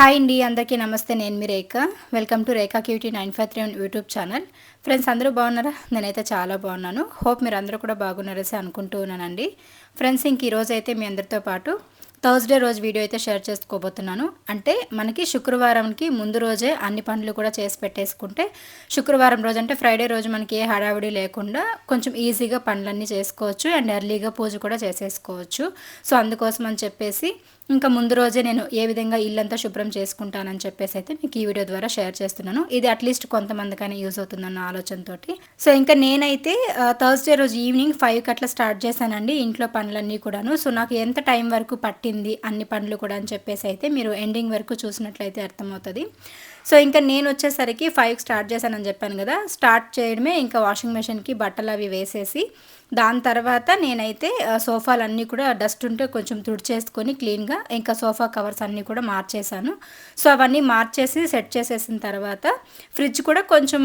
Hi అండి అందరికీ నమస్తే. నేను మీ Rekha. Welcome to Rekha cutie nine five three YouTube channel friends అందరూ బాగున్నారా? నేనైతే చాలా బాగున్నాను. హోప్ మీరు అందరూ కూడా బాగున్నారసి అనుకుంటూ ఉన్నానండి. ఫ్రెండ్స్ ఇంక ఈరోజు అయితే మీ అందరితో పాటు థర్స్డే రోజు వీడియో అయితే షేర్ చేసుకోబోతున్నాను. అంటే మనకి శుక్రవారంకి ముందు రోజే అన్ని పనులు కూడా చేసి పెట్టేసుకుంటే శుక్రవారం రోజు అంటే ఫ్రైడే రోజు మనకి ఏ హడావిడి లేకుండా కొంచెం ఈజీగా పనులన్నీ చేసుకోవచ్చు. అండ్ ఎర్లీగా పూజ కూడా చేసేసుకోవచ్చు. సో అందుకోసం అని చెప్పేసి ఇంకా ముందు రోజే నేను ఏ విధంగా ఇల్లంతా శుభ్రం చేసుకుంటానని చెప్పేసి అయితే మీకు ఈ వీడియో ద్వారా షేర్ చేస్తున్నాను. ఇది అట్లీస్ట్ కొంతమందికైనా యూజ్ అవుతుందన్న ఆలోచనతో సో ఇంకా నేనైతే థర్స్డే రోజు ఈవినింగ్ ఫైవ్కి అట్లా స్టార్ట్ చేశానండి ఇంట్లో పనులన్నీ కూడాను. సో నాకు ఎంత టైం వరకు పట్టింది అన్ని పనులు కూడా అని చెప్పేసి అయితే మీరు ఎండింగ్ వరకు చూసినట్లయితే అర్థమవుతుంది. సో ఇంకా నేను వచ్చేసరికి ఫైవ్ స్టార్ట్ చేశానని చెప్పాను కదా. స్టార్ట్ చేయడమే ఇంకా వాషింగ్ మెషిన్కి బట్టలు అవి వేసేసి దాని తర్వాత నేనైతే సోఫాలు అన్నీ కూడా డస్ట్ ఉంటే కొంచెం తుడిచేసుకొని క్లీన్గా ఇంకా సోఫా కవర్స్ అన్నీ కూడా మార్చేశాను. సో అవన్నీ మార్చేసి సెట్ చేసేసిన తర్వాత ఫ్రిడ్జ్ కూడా కొంచెం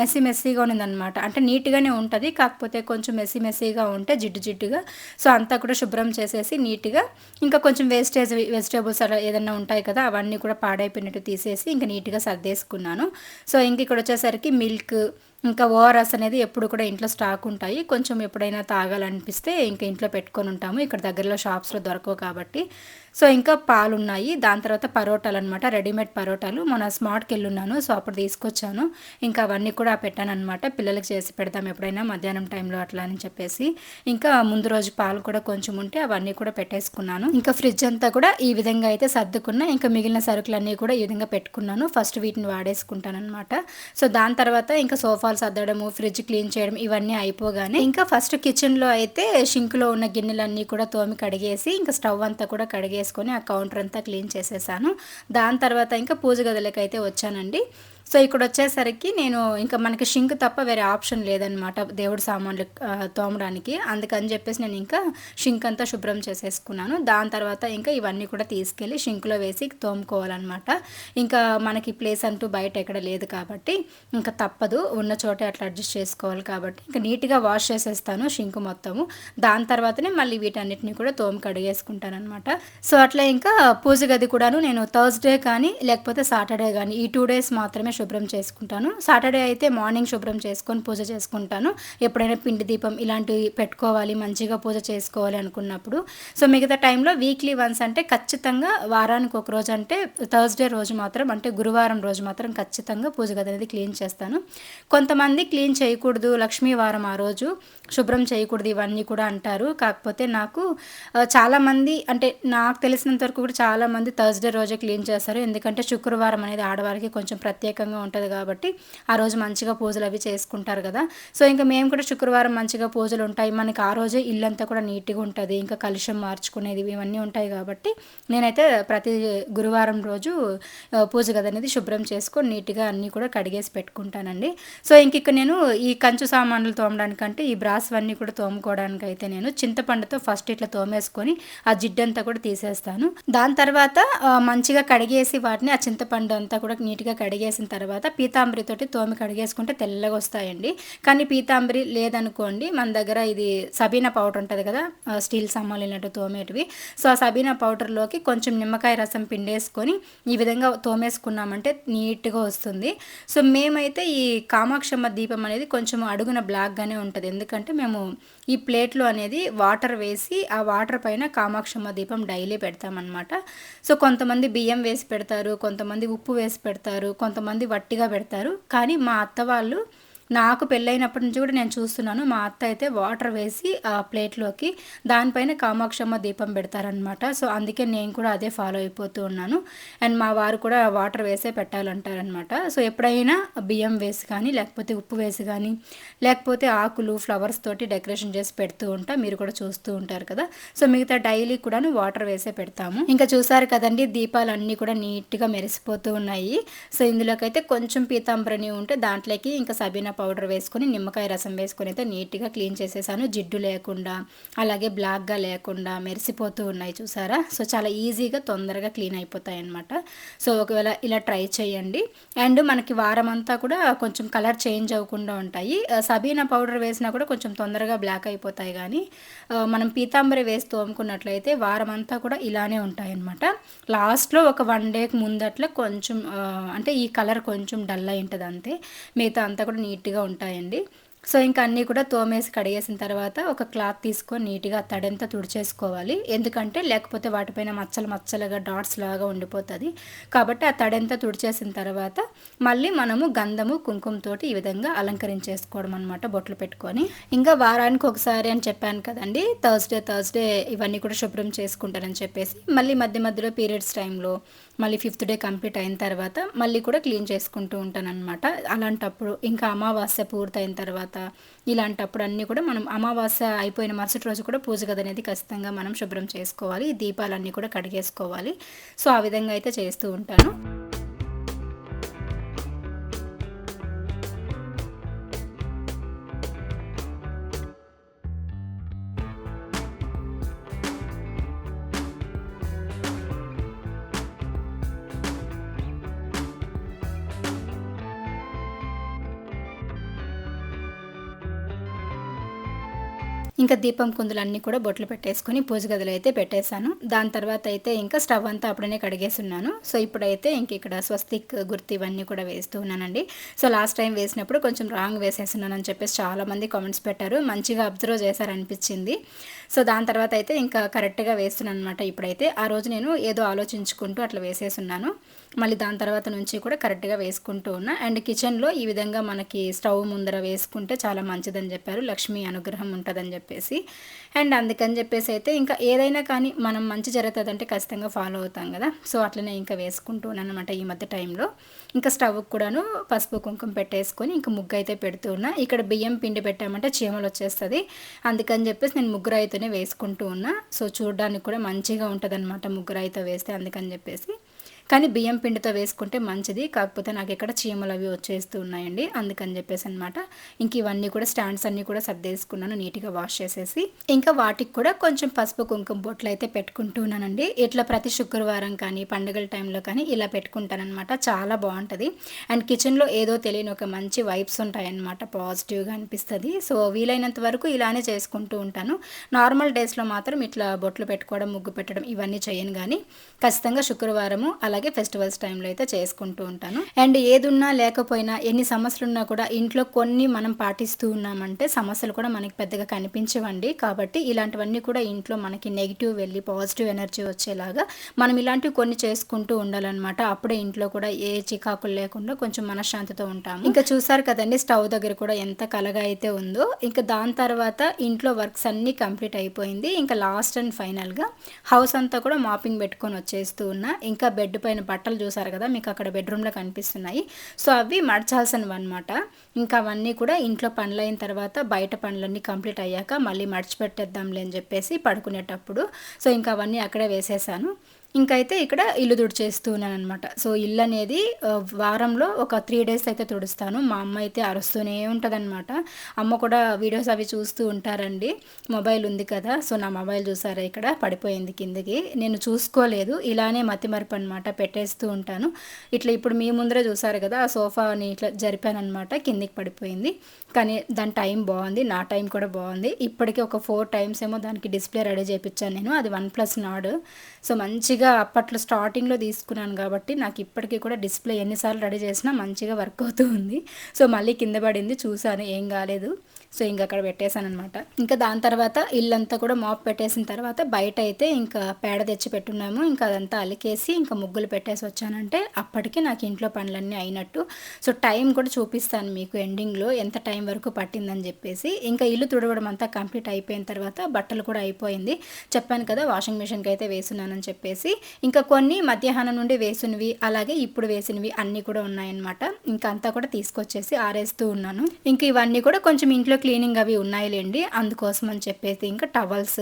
మెస్సీ మెస్సీగా ఉన్నదనమాట అంటే నీట్గానే ఉంటుంది కాకపోతే కొంచెం మెస్సీ మెస్సీగా ఉంటే జిడ్డు జిడ్డుగా. సో అంతా కూడా శుభ్రం చేసేసి నీట్గా ఇంకా కొంచెం వేస్టేజ్ వెజిటేబుల్స్ అలా ఏదైనా ఉంటాయి కదా అవన్నీ కూడా పాడైపోయినట్టు తీసేసి ఇంకా నీట్గా సర్దేసుకున్నాను. సో ఇంక ఇక్కడ వచ్చేసరికి మిల్క్ ఇంకా ఓఆర్ఎస్ అనేది ఎప్పుడు కూడా ఇంట్లో స్టాక్ ఉంటాయి. కొంచెం ఎప్పుడైనా తాగాలనిపిస్తే ఇంకా ఇంట్లో పెట్టుకొని ఉంటాము. ఇక్కడ దగ్గరలో షాప్స్లో దొరకవు కాబట్టి. సో ఇంకా పాలు ఉన్నాయి దాని తర్వాత పరోటాలు అనమాట రెడీమేడ్ పరోటాలు. మన స్మార్ట్కి వెళ్ళున్నాను. సో అప్పుడు తీసుకొచ్చాను. ఇంకా అవన్నీ కూడా పెట్టాను అనమాట పిల్లలకి చేసి పెడతాం ఎప్పుడైనా మధ్యాహ్నం టైంలో అట్లా అని చెప్పేసి. ఇంకా ముందు రోజు పాలు కూడా కొంచెం ఉంటే అవన్నీ కూడా పెట్టేసుకున్నాను. ఇంకా ఫ్రిడ్జ్ అంతా కూడా ఈ విధంగా అయితే సర్దుకున్నా. ఇంకా మిగిలిన సరుకులన్నీ కూడా ఈ విధంగా పెట్టుకున్నాను. ఫస్ట్ వీటిని వాడేసుకుంటాను అనమాట సో దాని తర్వాత ఇంకా సోఫాలు సర్దడము ఫ్రిడ్జ్ క్లీన్ చేయడం ఇవన్నీ అయిపోగానే ఇంకా ఫస్ట్ కిచెన్లో అయితే షింక్లో ఉన్న గిన్నెలన్నీ కూడా తోమి కడిగేసి ఇంకా స్టవ్ అంతా కూడా కడిగేసుకొని ఆ కౌంటర్ అంతా క్లీన్ చేసేసాను. దాని తర్వాత ఇంకా పూజ గదిలోకి అయితే వచ్చానండి. సో ఇక్కడ వచ్చేసరికి నేను ఇంకా మనకి షింక్ తప్ప వేరే ఆప్షన్ లేదనమాట దేవుడి సామాన్లు తోమడానికి. అందుకని చెప్పేసి నేను ఇంకా షింక్ అంతా శుభ్రం చేసేసుకున్నాను. దాని తర్వాత ఇంకా ఇవన్నీ కూడా తీసుకెళ్ళి షింక్లో వేసి తోముకోవాలన్నమాట. ఇంకా మనకి ప్లేస్ అంటూ బయట ఎక్కడ లేదు కాబట్టి ఇంకా తప్పదు. ఉన్న చోటే అట్లా అడ్జస్ట్ చేసుకోవాలి కాబట్టి ఇంకా నీట్గా వాష్ చేసేస్తాను షింక్ మొత్తము. దాని తర్వాతనే మళ్ళీ వీటన్నిటిని కూడా తోము కడిగేసుకుంటాను అనమాట సో అట్లా ఇంకా పూజ గది కూడాను నేను థర్స్డే కానీ లేకపోతే సాటర్డే కానీ ఈ టూ డేస్ మాత్రమే శుభ్రం చేసుకుంటాను. సాటర్డే అయితే మార్నింగ్ శుభ్రం చేసుకొని పూజ చేసుకుంటాను. ఎప్పుడైనా పిండి దీపం ఇలాంటివి పెట్టుకోవాలి మంచిగా పూజ చేసుకోవాలి అనుకున్నప్పుడు. సో మిగతా టైంలో వీక్లీ వన్స్ అంటే ఖచ్చితంగా వారానికి ఒక రోజు అంటే థర్స్డే రోజు మాత్రం అంటే గురువారం రోజు మాత్రం ఖచ్చితంగా పూజ గది అనేది క్లీన్ చేస్తాను. కొంతమంది క్లీన్ చేయకూడదు లక్ష్మీ వారం ఆ రోజు. శుభ్రం చేయకూడదు ఇవన్నీ కూడా అంటారు. కాకపోతే నాకు చాలామంది అంటే నాకు తెలిసినంత వరకు కూడా చాలామంది థర్స్డే రోజే క్లీన్ చేస్తారు. ఎందుకంటే శుక్రవారం అనేది ఆడవారికి కొంచెం ప్రత్యేక ప్రత్యేకంగా ఉంటుంది కాబట్టి ఆ రోజు మంచిగా పూజలు అవి చేసుకుంటారు కదా. సో ఇంకా మేము కూడా శుక్రవారం మంచిగా పూజలు ఉంటాయి. మనకి ఆ రోజే ఇల్లంతా కూడా నీట్గా ఉంటుంది. ఇంకా కలుషం మార్చుకునేది ఇవన్నీ ఉంటాయి కాబట్టి నేనైతే ప్రతి గురువారం రోజు పూజ గది అనేది శుభ్రం చేసుకొని నీట్గా అన్నీ కూడా కడిగేసి పెట్టుకుంటానండి. సో ఇంక ఇక్కడ నేను ఈ కంచు సామాన్లు తోమడానికంటే ఈ బ్రాస్ అన్నీ కూడా తోముకోవడానికి అయితే నేను చింతపండుతో ఫస్ట్ ఇట్లా తోమేసుకొని ఆ జిడ్డంతా కూడా తీసేస్తాను. దాని తర్వాత మంచిగా కడిగేసి వాటిని ఆ చింతపండు అంతా కూడా నీట్గా కడిగేసిన తర్వాత పీతాంబరితోటి తోమి కడిగేసుకుంటే తెల్లగా వస్తాయండి. కానీ పీతాంబరి లేదనుకోండి మన దగ్గర ఇది సబీనా పౌడర్ ఉంటుంది కదా స్టీల్ సమ్మాలినట్టు తోమేటివి. సో ఆ సబీనా పౌడర్లోకి కొంచెం నిమ్మకాయ రసం పిండేసుకొని ఈ విధంగా తోమేసుకున్నామంటే నీట్గా వస్తుంది. సో మేమైతే ఈ కామాక్షమ్మ దీపం అనేది కొంచెం అడుగున బ్లాక్గానే ఉంటుంది. ఎందుకంటే మేము ఈ ప్లేట్లో అనేది వాటర్ వేసి ఆ వాటర్ పైన కామాక్షమ్మ దీపం డైలీ పెడతామన్నమాట. సో కొంతమంది బియ్యం వేసి పెడతారు కొంతమంది ఉప్పు వేసి పెడతారు కొంతమంది వట్టిగా పెడతారు. కానీ మా అత్త వాళ్ళు నాకు పెళ్ళైనప్పటి నుంచి కూడా నేను చూస్తున్నాను. మా అత్త అయితే వాటర్ వేసి ఆ ప్లేట్లోకి దానిపైన కామాక్షమ్మ దీపం పెడతారనమాట సో అందుకే నేను కూడా అదే ఫాలో అయిపోతూ ఉన్నాను. అండ్ మా వారు కూడా వాటర్ వేసే పెట్టాలంటారనమాట సో ఎప్పుడైనా బియ్యం వేసి కానీ లేకపోతే ఉప్పు వేసి కానీ లేకపోతే ఆకులు ఫ్లవర్స్ తోటి డెకరేషన్ చేసి పెడుతూ ఉంటా. మీరు కూడా చూస్తూ ఉంటారు కదా. సో మిగతా డైలీ కూడాను వాటర్ వేసే పెడతాము. ఇంకా చూసారు కదండి దీపాలు అన్నీ కూడా నీట్గా మెరిసిపోతూ ఉన్నాయి. సో ఇందులోకైతే కొంచెం పీతాంబరని ఉంటే దాంట్లోకి ఇంకా సబీనా పౌడర్ వేసుకొని నిమ్మకాయ రసం వేసుకొని అయితే నీట్గా క్లీన్ చేసేసాను. జిడ్డు లేకుండా అలాగే బ్లాక్గా లేకుండా మెరిసిపోతూ ఉన్నాయి చూసారా? సో చాలా ఈజీగా తొందరగా క్లీన్ అయిపోతాయి అనమాట సో ఒకవేళ ఇలా ట్రై చేయండి. అండ్ మనకి వారం అంతా కూడా కొంచెం కలర్ చేంజ్ అవ్వకుండా ఉంటాయి. సబీనా పౌడర్ వేసినా కూడా కొంచెం తొందరగా బ్లాక్ అయిపోతాయి కానీ మనం పీతాంబరి వేసి తోముకున్నట్లయితే వారం అంతా కూడా ఇలానే ఉంటాయి అనమాట లాస్ట్లో ఒక వన్ డేకి ముందట్లా కొంచెం అంటే ఈ కలర్ కొంచెం డల్ అయి ఉంటుంది అంతే మిగతా అంతా కూడా నీట్గా ఉంటాయండి. సో ఇంకా అన్నీ కూడా తోమేసి కడిగేసిన తర్వాత ఒక క్లాత్ తీసుకొని నీట్గా తడంతా తుడిచేసుకోవాలి. ఎందుకంటే లేకపోతే వాటిపైన మచ్చలు మచ్చలుగా డాట్స్ లాగా ఉండిపోతుంది. కాబట్టి ఆ తడంతా తుడిచేసిన తర్వాత మళ్ళీ మనము గంధము కుంకుమతోటి ఈ విధంగా అలంకరించేసుకోవడం అనమాట బొట్లు పెట్టుకొని. ఇంకా వారానికి ఒకసారి అని చెప్పాను కదండి థర్స్డే థర్స్డే ఇవన్నీ కూడా శుభ్రం చేసుకుంటారని చెప్పేసి మళ్ళీ మధ్య మధ్యలో పీరియడ్స్ టైంలో మళ్ళీ ఫిఫ్త్ డే కంప్లీట్ అయిన తర్వాత మళ్ళీ కూడా క్లీన్ చేసుకుంటూ ఉంటానన్నమాట. అలాంటప్పుడు ఇంకా అమావాస్య పూర్తయిన తర్వాత ఇలాంటప్పుడు అన్నీ కూడా మనం అమావాస్య అయిపోయిన మరుసటి రోజు కూడా పూజ గది అనేది ఖచ్చితంగా మనం శుభ్రం చేసుకోవాలి. దీపాలన్నీ కూడా కడిగేసుకోవాలి. సో ఆ విధంగా అయితే చేస్తూ ఉంటాను. ఇంకా దీపం కుందులన్నీ కూడా బొట్లు పెట్టేసుకొని పూజ గదిలో అయితే పెట్టేశాను. దాని తర్వాత అయితే ఇంకా స్టవ్ అంతా అప్పుడనే కడిగేసున్నాను. సో ఇప్పుడైతే ఇంక ఇక్కడ స్వస్తిక్ గుర్తు ఇవన్నీ కూడా వేస్తూ ఉన్నానండి. సో లాస్ట్ టైం వేసినప్పుడు కొంచెం రాంగ్ వేసేస్తున్నాను అని చెప్పేసి చాలామంది కామెంట్స్ పెట్టారు. మంచిగా అబ్జర్వ్ చేశారనిపించింది. సో దాని తర్వాత అయితే ఇంకా కరెక్ట్గా వేస్తున్నాను అనమాట ఇప్పుడైతే. ఆ రోజు నేను ఏదో ఆలోచించుకుంటూ అట్లా వేసేసున్నాను. మళ్ళీ దాని తర్వాత నుంచి కూడా కరెక్ట్గా వేసుకుంటూ ఉన్నా. అండ్ కిచెన్లో ఈ విధంగా మనకి స్టవ్ ముందర వేసుకుంటే చాలా మంచిదని చెప్పారు. లక్ష్మీ అనుగ్రహం ఉంటుందని చెప్పేసి. అండ్ అందుకని చెప్పేసి అయితే ఇంకా ఏదైనా కానీ మనం మంచి జరుగుతుందంటే ఖచ్చితంగా ఫాలో అవుతాం కదా. సో అట్లనే ఇంకా వేసుకుంటూ ఉన్నాను అనమాట ఈ మధ్య టైంలో. ఇంకా స్టవ్ కూడాను పసుపు కుంకుమ పెట్టేసుకొని ఇంకా ముగ్గు అయితే పెడుతూ ఉన్నా. ఇక్కడ బియ్యం పిండి పెట్టామంటే చీమలు వచ్చేస్తుంది. అందుకని చెప్పేసి నేను ముగ్గురు అయితేనే వేసుకుంటూ ఉన్నా. సో చూడడానికి కూడా మంచిగా ఉంటుంది అనమాట ముగ్గురు అయితే వేస్తే అందుకని చెప్పేసి. కానీ బియ్యం పిండితో వేసుకుంటే మంచిది. కాకపోతే నాకు ఇక్కడ చీమలు అవి వచ్చేస్తూ ఉన్నాయండి. అందుకని చెప్పేసి అనమాట ఇంక ఇవన్నీ కూడా స్టాండ్స్ అన్నీ కూడా సర్దేసుకున్నాను నీట్గా వాష్ చేసేసి. ఇంకా వాటికి కూడా కొంచెం పసుపు కుంకుమ బొట్లు అయితే పెట్టుకుంటున్నానండి ఇట్లా ప్రతి శుక్రవారం కానీ పండుగల టైంలో కానీ ఇలా పెట్టుకుంటానమాట చాలా బాగుంటుంది. అండ్ కిచెన్లో ఏదో తెలియని ఒక మంచి వైబ్స్ ఉంటాయన్నమాట. పాజిటివ్గా అనిపిస్తుంది. సో వీలైనంత వరకు ఇలానే చేసుకుంటూ ఉంటాను. నార్మల్ డేస్లో మాత్రం ఇట్లా బొట్లు పెట్టుకోవడం ముగ్గు పెట్టడం ఇవన్నీ చేయను కానీ ఖచ్చితంగా శుక్రవారము అలా అలాగే ఫెస్టివల్స్ టైంలో అయితే చేసుకుంటూ ఉంటాను. అండ్ ఏదున్నా లేకపోయినా ఎన్ని సమస్యలు ఉన్నా కూడా ఇంట్లో కొన్ని మనం పాటిస్తూ ఉన్నామంటే సమస్యలు కూడా మనకి పెద్దగా కనిపించవండి. కాబట్టి ఇలాంటివన్నీ కూడా ఇంట్లో మనకి నెగిటివ్ వెళ్ళి పాజిటివ్ ఎనర్జీ వచ్చేలాగా మనం ఇలాంటివి కొన్ని చేసుకుంటూ ఉండాలన్నమాట. అప్పుడే ఇంట్లో కూడా ఏ చికాకులు లేకుండా కొంచెం మనశ్శాంతితో ఉంటాము. ఇంకా చూసారు కదండి స్టవ్ దగ్గర కూడా ఎంత కలగా అయితే ఉందో. ఇంకా దాని తర్వాత ఇంట్లో వర్క్స్ అన్నీ కంప్లీట్ అయిపోయింది. ఇంకా లాస్ట్ అండ్ ఫైనల్గా హౌస్ అంతా కూడా మాపింగ్ పెట్టుకొని వచ్చేస్తూ ఉన్నా. ఇంకా బెడ్ పైన బట్టలు చూసారు కదా మీకు అక్కడ బెడ్రూమ్లో కనిపిస్తున్నాయి. సో అవి మడచాల్సినవి అనమాట ఇంకా అవన్నీ కూడా ఇంట్లో పనులు అయిన తర్వాత బయట పనులన్నీ కంప్లీట్ అయ్యాక మళ్ళీ మడిచిపెట్టేద్దాంలే అని చెప్పేసి పడుకునేటప్పుడు. సో ఇంకా అవన్నీ అక్కడే వేసేసాను. ఇంకైతే ఇక్కడ ఇల్లు తుడిచేస్తున్నాను అనమాట సో ఇల్లు అనేది వారంలో ఒక త్రీ డేస్ అయితే తుడుస్తాను. మా అమ్మ అయితే అరుస్తూనే ఉంటుందన్నమాట. అమ్మ కూడా వీడియోస్ అవి చూస్తూ ఉంటారండి. మొబైల్ ఉంది కదా సో నా మొబైల్ చూసారా ఇక్కడ? పడిపోయింది కిందకి. నేను చూసుకోలేదు. ఇలానే మతిమరుపు అనమాట పెట్టేస్తూ ఉంటాను. ఇట్లా ఇప్పుడు మీ ముందరే చూసారు కదా ఆ సోఫాని ఇట్లా జరిపాను అనమాట కిందికి పడిపోయింది. కానీ దాని టైం బాగుంది నా టైం కూడా బాగుంది. ఇప్పటికే ఒక ఫోర్ టైమ్స్ ఏమో దానికి డిస్ప్లే రెడీ చేయించాను నేను. అది వన్ ప్లస్ నాడు. సో మంచిగా అప్పట్లో స్టార్టింగ్లో తీసుకున్నాను కాబట్టి నాకు ఇప్పటికీ కూడా డిస్ప్లే ఎన్నిసార్లు రెడీ చేసినా మంచిగా వర్క్ అవుతూ ఉంది. సో మళ్ళీ కింద పడింది చూసాను ఏం కాలేదు. సో ఇంక అక్కడ పెట్టేశాను అనమాట ఇంకా దాని తర్వాత ఇల్లంతా కూడా మాప్ పెట్టేసిన తర్వాత బయట అయితే ఇంకా పేడ తెచ్చి పెట్టున్నాము. ఇంకా అదంతా అలికేసి ఇంకా ముగ్గులు పెట్టేసి వచ్చానంటే అప్పటికి నాకు ఇంట్లో పనులన్నీ అయినట్టు. సో టైం కూడా చూపిస్తాను మీకు ఎండింగ్లో ఎంత టైం వరకు పట్టిందని చెప్పేసి. ఇంకా ఇల్లు తుడవడం అంతా కంప్లీట్ అయిపోయిన తర్వాత బట్టలు కూడా అయిపోయింది. చెప్పాను కదా వాషింగ్ మిషన్కి అయితే వేసున్నానని చెప్పేసి. ఇంకా కొన్ని మధ్యాహ్నం నుండి వేసినవి అలాగే ఇప్పుడు వేసినవి అన్నీ కూడా ఉన్నాయన్నమాట. ఇంకా అంతా కూడా తీసుకొచ్చేసి ఆరేస్తూ ఉన్నాను. ఇంకా ఇవన్నీ కూడా కొంచెం ఇంట్లో క్లీనింగ్ అవి ఉన్నాయిలేండి. అందుకోసం అని చెప్పేసి ఇంకా టవల్స్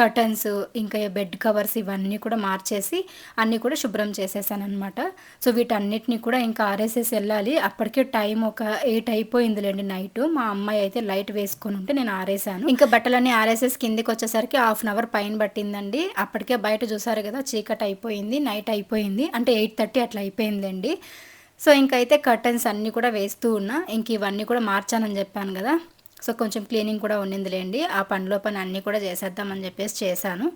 కర్టన్స్ ఇంకా బెడ్ కవర్స్ ఇవన్నీ కూడా మార్చేసి అన్నీ కూడా శుభ్రం చేసేసానమాట సో వీటన్నిటిని కూడా ఇంకా ఆరేసేసి వెళ్ళాలి. అప్పటికే టైం ఒక ఎయిట్ అయిపోయిందిలేండి నైట్. మా అమ్మాయి అయితే లైట్ వేసుకొని ఉంటే నేను ఆరేసాను. ఇంకా బట్టలన్నీ ఆరేసేసి కిందికి వచ్చేసరికి హాఫ్ అన్ అవర్ పైన పట్టిందండి. అప్పటికే బయట చూసారు కదా చీకటి అయిపోయింది నైట్ అయిపోయింది. అంటే ఎయిట్ థర్టీ అట్లా అయిపోయిందండి సో ఇంకైతే కర్టన్స్ అన్నీ కూడా వేస్తూ ఉన్నా. ఇంక ఇవన్నీ కూడా మార్చానని చెప్పాను కదా. సో కొంచెం క్లీనింగ్ కూడా ఉండిందిలేండి ఆ పనిలో పని అన్నీ కూడా చేసేద్దామని చెప్పేసి చేశాను.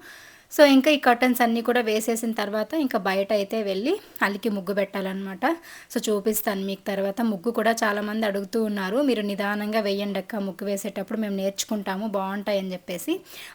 సో ఇంకా ఈ కర్టన్స్ అన్నీ కూడా వేసేసిన తర్వాత ఇంకా బయట అయితే వెళ్ళి అలికి ముగ్గు పెట్టాలన్నమాట. సో చూపిస్తాను మీకు తర్వాత. ముగ్గు కూడా చాలామంది అడుగుతూ ఉన్నారు. మీరు నిదానంగా వేయండి అక్క ముగ్గు వేసేటప్పుడు మేము నేర్చుకుంటాము బాగుంటాయని చెప్పేసి.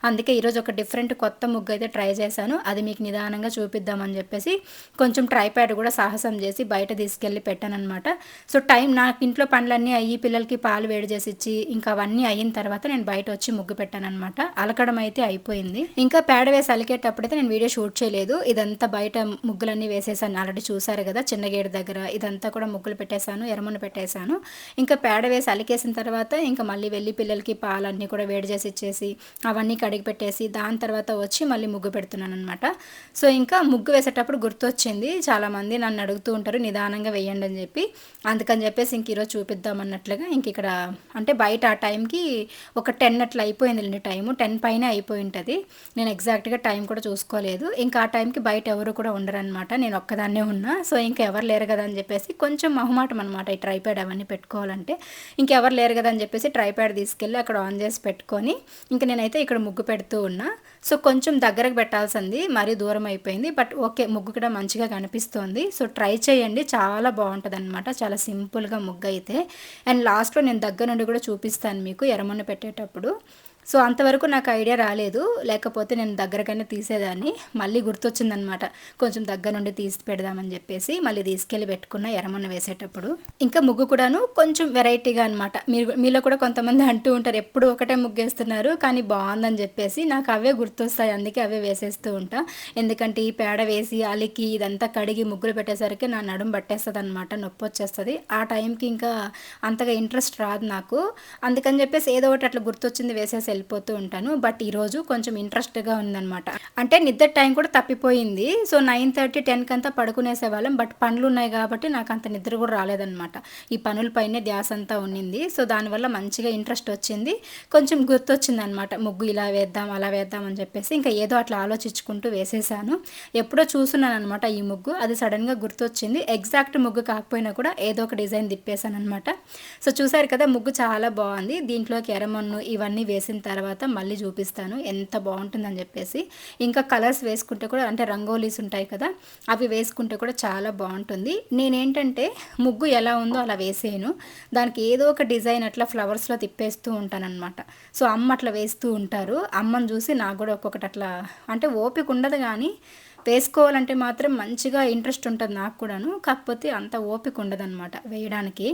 అందుకే ఈరోజు ఒక డిఫరెంట్ కొత్త ముగ్గు అయితే ట్రై చేశాను. అది మీకు నిదానంగా చూపిద్దామని చెప్పేసి కొంచెం ట్రైప్యాడ్ కూడా సాహసం చేసి బయట తీసుకెళ్ళి పెట్టానమాట సో టైం నాకు ఇంట్లో పనులన్నీ అయ్యి పిల్లలకి పాలు వేడి చేసి ఇచ్చి ఇంకా అవన్నీ అయిన తర్వాత నేను బయట వచ్చి ముగ్గు పెట్టానమాట అలకడం అయితే అయిపోయింది. ఇంకా పేడ వేసి పలికేటప్పుడైతే నేను వీడియో షూట్ చేయలేదు. ఇదంతా బయట ముగ్గులన్నీ వేసేసాను. ఆల్రెడీ చూసారు కదా చిన్న గేట్ దగ్గర. ఇదంతా కూడా ముగ్గులు పెట్టేశాను ఎరమును పెట్టేశాను. ఇంకా పేడ వేసి అలికేసిన తర్వాత ఇంకా మళ్ళీ వెళ్ళి పిల్లలకి పాలన్నీ కూడా వేడి చేసి ఇచ్చేసి అవన్నీ కడిగి పెట్టేసి దాని తర్వాత వచ్చి మళ్ళీ ముగ్గు పెడుతున్నాను అనమాట సో ఇంకా ముగ్గు వేసేటప్పుడు గుర్తొచ్చింది. చాలామంది నన్ను అడుగుతూ ఉంటారు నిదానంగా వేయండి అని చెప్పి. అందుకని చెప్పేసి ఇంక ఈరోజు చూపిద్దాం అన్నట్లుగా ఇంక ఇక్కడ అంటే బయట ఆ టైంకి ఒక టెన్ అట్లా అయిపోయింది టైము. టెన్ పైన అయిపోయి ఉంటుంది. నేను ఎగ్జాక్ట్గా టైం టైం కూడా చూసుకోలేదు. ఇంకా ఆ టైంకి బయట ఎవరు కూడా ఉండరనమాట నేను ఒక్కదాన్నే ఉన్నా. సో ఇంకా ఎవరు లేరు కదా అని చెప్పేసి కొంచెం మొహమాటం అనమాట ఈ ట్రైప్యాడ్ అవన్నీ పెట్టుకోవాలంటే. ఇంకెవరు లేరు కదా అని చెప్పేసి ట్రైప్యాడ్ తీసుకెళ్ళి అక్కడ ఆన్ చేసి పెట్టుకొని ఇంకా నేనైతే ఇక్కడ ముగ్గు పెడుతూ ఉన్నా. సో కొంచెం దగ్గరకు పెట్టాల్సింది మరీ దూరం అయిపోయింది. బట్ ఓకే ముగ్గు కూడా మంచిగా కనిపిస్తోంది. సో ట్రై చేయండి. చాలా బాగుంటుంది అనమాట చాలా సింపుల్గా ముగ్గు అయితే అండ్ లాస్ట్లో నేను దగ్గర నుండి కూడా చూపిస్తాను మీకు ఎరమన్ను పెట్టేటప్పుడు. సో అంతవరకు నాకు ఐడియా రాలేదు. లేకపోతే నేను దగ్గరకైనా తీసేదాన్ని. మళ్ళీ గుర్తొచ్చిందనమాట. కొంచెం దగ్గర నుండి తీసి పెడదామని చెప్పేసి మళ్ళీ తీసుకెళ్ళి పెట్టుకున్న ఎరమన్న వేసేటప్పుడు. ఇంకా ముగ్గు కూడాను కొంచెం వెరైటీగా అనమాట. మీరు మీలో కూడా కొంతమంది అంటూ ఉంటారు ఎప్పుడు ఒకటే ముగ్గు వేస్తున్నారు కానీ బాగుందని చెప్పేసి నాకు అవే గుర్తొస్తాయి. అందుకే అవే వేసేస్తూ ఉంటా. ఎందుకంటే ఈ పేడ వేసి అలికి ఇదంతా కడిగి ముగ్గులు పెట్టేసరికి నా నడుము పట్టేస్తుంది అనమాట నొప్పి వచ్చేస్తుంది. ఆ టైంకి ఇంకా అంతగా ఇంట్రెస్ట్ రాదు నాకు. అందుకని చెప్పేసి ఏదో ఒకటి అట్లా గుర్తొచ్చింది వేసేసి వెళ్ళిపోతూ ఉంటాను. బట్ ఈరోజు కొంచెం ఇంట్రెస్ట్గా ఉందన్నమాట. అంటే నిద్ర టైం కూడా తప్పిపోయింది. సో నైన్ థర్టీ టెన్కి అంతా పడుకునేసేవాళ్ళం బట్ పనులు ఉన్నాయి కాబట్టి నాకు అంత నిద్ర కూడా రాలేదనమాట ఈ పనులపైనే ధ్యాస అంతా ఉండింది సో దానివల్ల మంచిగా ఇంట్రెస్ట్ వచ్చింది. కొంచెం గుర్తొచ్చింది అనమాట ముగ్గు ఇలా వేద్దాం అలా వేద్దాం అని చెప్పేసి ఇంకా ఏదో అట్లా ఆలోచించుకుంటూ వేసేసాను. ఎప్పుడో చూస్తున్నాను అనమాట ఈ ముగ్గు. అది సడన్గా గుర్తొచ్చింది. ఎగ్జాక్ట్ ముగ్గు కాకపోయినా కూడా ఏదో ఒక డిజైన్ తిప్పేశాను అనమాట సో చూసారు కదా ముగ్గు చాలా బాగుంది. దీంట్లోకి ఎర్రమన్ను ఇవన్నీ వేసిన తర్వాత మళ్ళీ చూపిస్తాను ఎంత బాగుంటుందని చెప్పేసి. ఇంకా కలర్స్ వేసుకుంటే కూడా అంటే రంగోలీస్ ఉంటాయి కదా అవి వేసుకుంటే కూడా చాలా బాగుంటుంది. నేనేంటంటే ముగ్గు ఎలా ఉందో అలా వేసేయను. దానికి ఏదో ఒక డిజైన్ అట్లా ఫ్లవర్స్లో తిప్పేస్తూ ఉంటానన్నమాట. సో అమ్మ అట్లా వేస్తూ ఉంటారు. అమ్మని చూసి నాకు కూడా ఒక్కొక్కటి అట్లా అంటే ఓపిక ఉండదు కానీ వేసుకోవాలంటే మాత్రం మంచిగా ఇంట్రెస్ట్ ఉంటుంది నాకు కూడాను. కాకపోతే అంత ఓపిక ఉండదన్నమాట వేయడానికి.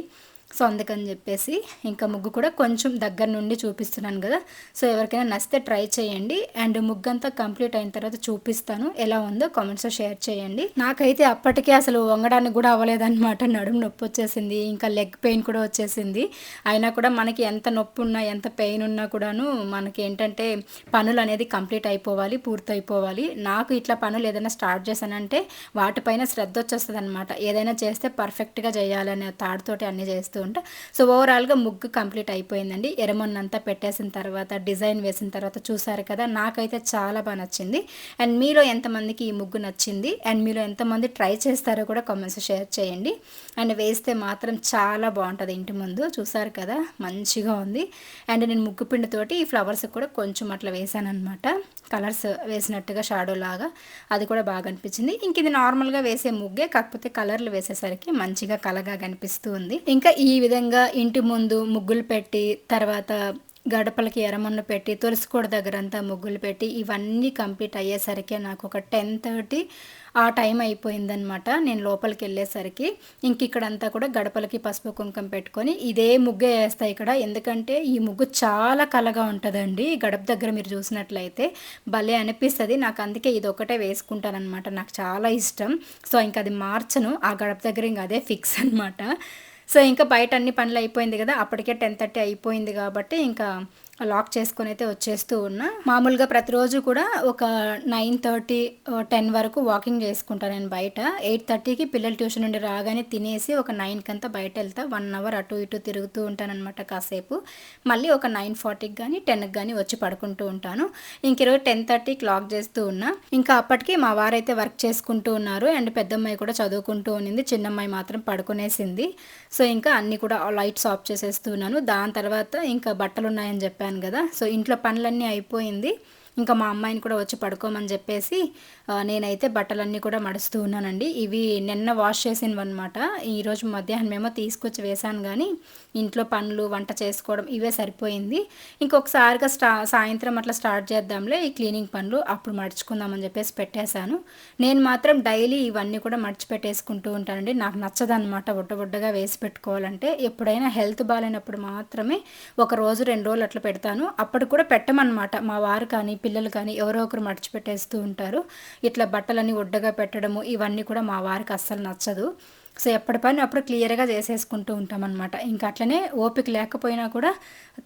సో అందుకని చెప్పేసి ఇంకా ముగ్గు కూడా కొంచెం దగ్గర నుండి చూపిస్తున్నాను కదా. సో ఎవరికైనా నచ్చితే ట్రై చేయండి. అండ్ ముగ్గు అంతా కంప్లీట్ అయిన తర్వాత చూపిస్తాను. ఎలా ఉందో కామెంట్స్లో షేర్ చేయండి. నాకైతే అప్పటికే అసలు వంగడానికి కూడా అవ్వలేదన్నమాట. నడుము నొప్పి వచ్చేసింది ఇంకా లెగ్ పెయిన్ కూడా వచ్చేసింది. అయినా కూడా మనకి ఎంత నొప్పి ఉన్నా ఎంత పెయిన్ ఉన్నా కూడాను మనకి ఏంటంటే పనులు అనేది కంప్లీట్ అయిపోవాలి పూర్తయిపోవాలి నాకు ఇట్లా పనులు ఏదైనా స్టార్ట్ చేశానంటే వాటిపైన శ్రద్ధ వచ్చేస్తుంది అనమాట ఏదైనా చేస్తే పర్ఫెక్ట్గా చేయాలనే తాడుతోటి అన్నీ చేస్తూ ఉంటా సో ఓవరాల్గా ముగ్గు కంప్లీట్ అయిపోయిందండి. ఎరమొన్నంతా పెట్టేసిన తర్వాత డిజైన్ వేసిన తర్వాత చూసారు కదా నాకైతే చాలా బాగా నచ్చింది. అండ్ మీలో ఎంతమందికి ఈ ముగ్గు నచ్చింది? అండ్ మీలో ఎంతమంది ట్రై చేస్తారో కూడా కామెంట్స్ షేర్ చేయండి. అండ్ వేస్తే మాత్రం చాలా బాగుంటుంది ఇంటి ముందు. చూసారు కదా మంచిగా ఉంది. అండ్ నేను ముగ్గు పిండితోటి ఈ ఫ్లవర్స్ కూడా కొంచెం అట్లా వేసాను అనమాట కలర్స్ వేసినట్టుగా షాడో లాగా. అది కూడా బాగా అనిపించింది. ఇంక ఇది నార్మల్గా వేసే ముగ్గే కాకపోతే కలర్లు వేసేసరికి మంచిగా కలగా కనిపిస్తూ ఉంది. ఇంకా ఈ ఈ విధంగా ఇంటి ముందు ముగ్గులు పెట్టి తర్వాత గడపలకి ఎరమన్ను పెట్టి తులసికోడ దగ్గర అంతా ముగ్గులు పెట్టి ఇవన్నీ కంప్లీట్ అయ్యేసరికి నాకు ఒక టెన్ థర్టీ ఆ టైం అయిపోయిందనమాట నేను లోపలికి వెళ్ళేసరికి ఇంక ఇక్కడంతా కూడా గడపలకి పసుపు కుంకం పెట్టుకొని ఇదే ముగ్గే వేస్తాయి ఇక్కడ. ఎందుకంటే ఈ ముగ్గు చాలా కలగా ఉంటుందండి. గడప దగ్గర మీరు చూసినట్లయితే భలే అనిపిస్తుంది. నాకు అందుకే ఇది ఒకటే వేసుకుంటానమాట నాకు చాలా ఇష్టం. సో ఇంక అది మార్చను. ఆ గడప దగ్గర ఇంక అదే ఫిక్స్ అనమాట సో ఇంకా బయట అన్ని పనులు అయిపోయింది కదా అప్పటికే టెన్ థర్టీ అయిపోయింది కాబట్టి ఇంకా లాక్ చేసుకొని అయితే వచ్చేస్తూ ఉన్నా. మామూలుగా ప్రతిరోజు కూడా ఒక నైన్ థర్టీ టెన్ వరకు వాకింగ్ చేసుకుంటాను నేను బయట. ఎయిట్ థర్టీకి పిల్లలు ట్యూషన్ నుండి రాగానే తినేసి ఒక నైన్కి అంతా బయట వెళ్తా. వన్ అవర్ అటు ఇటు తిరుగుతూ ఉంటాను అనమాట కాసేపు. మళ్ళీ ఒక నైన్ ఫార్టీకి కానీ టెన్కి కానీ వచ్చి పడుకుంటూ ఉంటాను. ఇంక ఈరోజు టెన్ థర్టీకి లాక్ చేస్తూ ఉన్నా. ఇంకా అప్పటికి మా వారైతే వర్క్ చేసుకుంటూ ఉన్నారు. అండ్ పెద్దమ్మాయి కూడా చదువుకుంటూ ఉన్నింది. చిన్నమ్మాయి మాత్రం పడుకునేసింది. సో ఇంకా అన్నీ కూడా లైట్స్ ఆఫ్ చేసేస్తున్నాను దాని తర్వాత ఇంకా బట్టలు ఉన్నాయని చెప్పాను. చెప్పాను కదా. సో ఇంట్లో పనులన్నీ అయిపోయింది. ఇంకా మా అమ్మాయిని కూడా వచ్చి పడుకోమని చెప్పేసి నేనైతే బట్టలన్నీ కూడా మడుస్తూ ఉన్నానండి. ఇవి నిన్న వాష్ చేసినవి అనమాట ఈరోజు మధ్యాహ్నం ఏమో తీసుకొచ్చి వేశాను కానీ ఇంట్లో పనులు వంట చేసుకోవడం ఇవే సరిపోయింది. ఇంకొకసారిగా స్టా సాయంత్రం అట్లా స్టార్ట్ చేద్దాంలే ఈ క్లీనింగ్ పనులు అప్పుడు మడుచుకుందామని చెప్పేసి పెట్టేశాను. నేను మాత్రం డైలీ ఇవన్నీ కూడా మడిచి పెట్టేసుకుంటూ ఉంటానండి. నాకు నచ్చదనమాట బుడ్డబుడ్డగా వేసి పెట్టుకోవాలంటే. ఎప్పుడైనా హెల్త్ బాగాలేనప్పుడు మాత్రమే ఒక రోజు రెండు రోజులు అట్లా పెడతాను. అప్పుడు కూడా పెట్టమన్నమాట. మా వారు కానీ పిల్లలు కానీ ఎవరో ఒకరు మడిచిపెట్టేస్తూ ఉంటారు. ఇట్లా బట్టలన్నీ ఒడ్డగా పెట్టడము ఇవన్నీ కూడా మా వారికి అస్సలు నచ్చదు. సో ఎప్పటి పని అప్పుడు క్లియర్గా చేసేసుకుంటూ ఉంటామన్నమాట. ఇంకా అట్లనే ఓపిక లేకపోయినా కూడా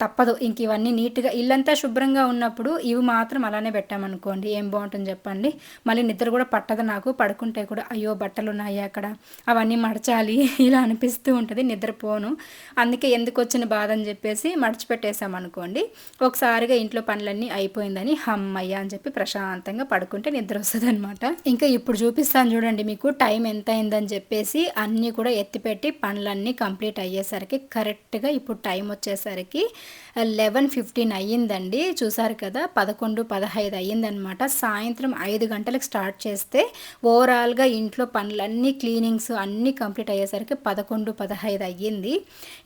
తప్పదు. ఇంక ఇవన్నీ నీట్గా ఇల్లంతా శుభ్రంగా ఉన్నప్పుడు ఇవి మాత్రం అలానే పెట్టామనుకోండి. ఏం బాగుంటుంది చెప్పండి? మళ్ళీ నిద్ర కూడా పట్టదు నాకు. పడుకుంటే కూడా అయ్యో బట్టలు ఉన్నాయి అక్కడ? అవన్నీ మడచాలి. ఇలా అనిపిస్తూ ఉంటుంది. నిద్రపోను. అందుకే ఎందుకు వచ్చిన బాధ అని చెప్పేసి మడిచిపెట్టేసామనుకోండి. ఒకసారిగా ఇంట్లో పనులన్నీ అయిపోయిందని హమ్మయ్య అని చెప్పి ప్రశాంతంగా పడుకుంటే నిద్ర వస్తుంది అనమాట ఇంకా ఇప్పుడు చూపిస్తాను చూడండి మీకు టైం ఎంత అయిందని చెప్పేసి అన్నీ కూడా ఎత్తిపెట్టి పనులన్నీ కంప్లీట్ అయ్యేసరికి కరెక్ట్గా ఇప్పుడు టైం వచ్చేసరికి లెవెన్ ఫిఫ్టీన్ అయ్యిందండి. చూసారు కదా పదకొండు పదహైదు అయ్యిందనమాట సాయంత్రం ఐదు గంటలకు స్టార్ట్ చేస్తే ఓవరాల్గా ఇంట్లో పనులన్నీ క్లీనింగ్స్ అన్నీ కంప్లీట్ అయ్యేసరికి పదకొండు పదహైదు అయ్యింది.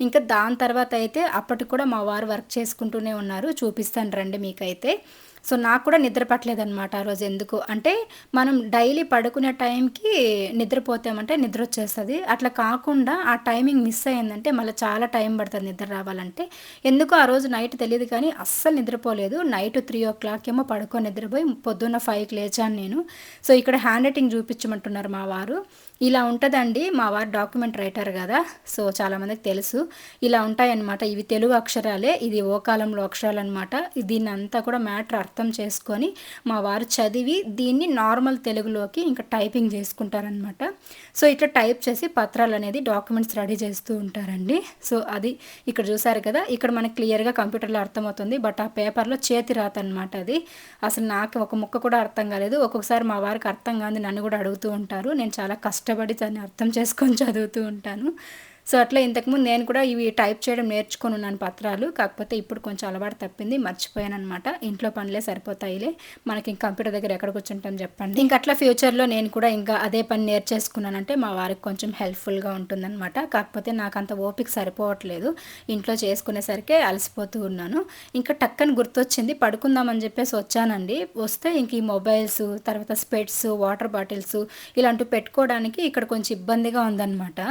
ఇంకా దాని తర్వాత అయితే అప్పటికి కూడా మా వారు వర్క్ చేసుకుంటూనే ఉన్నారు. చూపిస్తాను రండి మీకైతే. సో నాకు కూడా నిద్ర పట్టలేదన్నమాట ఆ రోజు ఎందుకు? అంటే మనం డైలీ పడుకునే టైంకి నిద్రపోతామంటే నిద్ర వచ్చేస్తుంది అట్లా కాకుండా ఆ టైమింగ్ మిస్ అయ్యిందంటే మళ్ళీ చాలా టైం పడుతుంది నిద్ర రావాలంటే. ఎందుకు ఆ రోజు నైట్ తెలియదు కానీ అస్సలు నిద్రపోలేదు. నైట్ త్రీ ఓ క్లాక్ ఏమో పడుకొని నిద్రపోయి పొద్దున్న ఫైవ్కి లేచాను నేను. సో ఇక్కడ హ్యాండ్ రైటింగ్ చూపించమంటున్నారు మా వారు. ఇలా ఉంటుందండి. మా వారు డాక్యుమెంట్ రైటర్ కదా. సో చాలామందికి తెలుసు. ఇలా ఉంటాయన్నమాట. ఇవి తెలుగు అక్షరాలే. ఇది ఓ కాలంలో అక్షరాలు అనమాట దీన్ని అంతా కూడా మ్యాటర్ అర్థం చేసుకొని మా వారు చదివి దీన్ని నార్మల్ తెలుగులోకి ఇంకా టైపింగ్ చేసుకుంటారనమాట సో ఇట్లా టైప్ చేసి పత్రాలు అనేది డాక్యుమెంట్స్ రెడీ చేస్తూ ఉంటారండి. సో అది ఇక్కడ చూసారు కదా. ఇక్కడ మనకి క్లియర్గా కంప్యూటర్లో అర్థమవుతుంది. బట్ ఆ పేపర్లో చేతి రాత అనమాట అది. అసలు నాకు ఒక ముక్క కూడా అర్థం కాలేదు. ఒక్కొక్కసారి మా వారికి అర్థం కాదు. నన్ను కూడా అడుగుతూ ఉంటారు. నేను చాలా కష్టం కష్టపడి దాన్ని అర్థం చేసుకొని చదువుతూ ఉంటాను. సో అట్లా ఇంతకుముందు నేను కూడా ఇవి టైప్ చేయడం నేర్చుకుని ఉన్నాను పత్రాలు. కాకపోతే ఇప్పుడు కొంచెం అలవాటు తప్పింది మర్చిపోయాను అనమాట ఇంట్లో పనులే సరిపోతాయిలే. మనకి కంప్యూటర్ దగ్గర ఎక్కడ కూర్చుంటాం చెప్పండి. ఇంకా అట్లా ఫ్యూచర్లో నేను కూడా ఇంకా అదే పని నేర్చేసుకున్నానంటే మా వారికి కొంచెం హెల్ప్ఫుల్గా ఉంటుందన్నమాట. కాకపోతే నాకు అంత ఓపిక సరిపోవట్లేదు. ఇంట్లో చేసుకునేసరికి అలసిపోతూ ఉన్నాను. ఇంకా టక్కని గుర్తొచ్చింది పడుకుందామని చెప్పేసి వచ్చానండి. వస్తే ఇంక ఈ మొబైల్స్ తర్వాత స్పెట్స్ వాటర్ బాటిల్స్ ఇలాంటివి పెట్టుకోవడానికి ఇక్కడ కొంచెం ఇబ్బందిగా ఉందన్నమాట.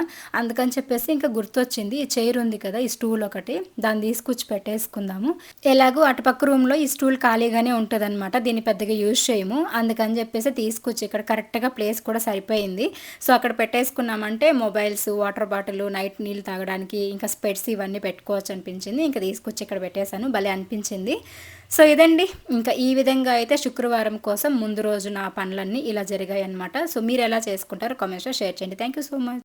అందుకని చెప్పేసి చెప్పేసి ఇంకా గుర్తొచ్చింది. ఈ చైర్ ఉంది కదా ఈ స్టూల్ ఒకటి. దాన్ని తీసుకొచ్చి పెట్టేసుకుందాము. ఎలాగో అటుపక్క రూమ్లో ఈ స్టూల్ ఖాళీగానే ఉంటుంది అనమాట దీన్ని పెద్దగా యూజ్ చేయము. అందుకని చెప్పేసి తీసుకొచ్చి ఇక్కడ కరెక్ట్గా ప్లేస్ కూడా సరిపోయింది. సో అక్కడ పెట్టేసుకున్నామంటే మొబైల్స్ వాటర్ బాటిల్ నైట్ నీళ్ళు తాగడానికి ఇంకా స్పెట్స్ ఇవన్నీ పెట్టుకోవచ్చు అనిపించింది. ఇంకా తీసుకొచ్చి ఇక్కడ పెట్టేశాను. భలే అనిపించింది. సో ఇదండి. ఇంకా ఈ విధంగా అయితే శుక్రవారం కోసం ముందు రోజు నా పనులన్నీ ఇలా జరిగాయి అనమాట సో మీరు ఎలా చేసుకుంటారో కామెంట్స్లో షేర్ చేయండి. Thank you so much.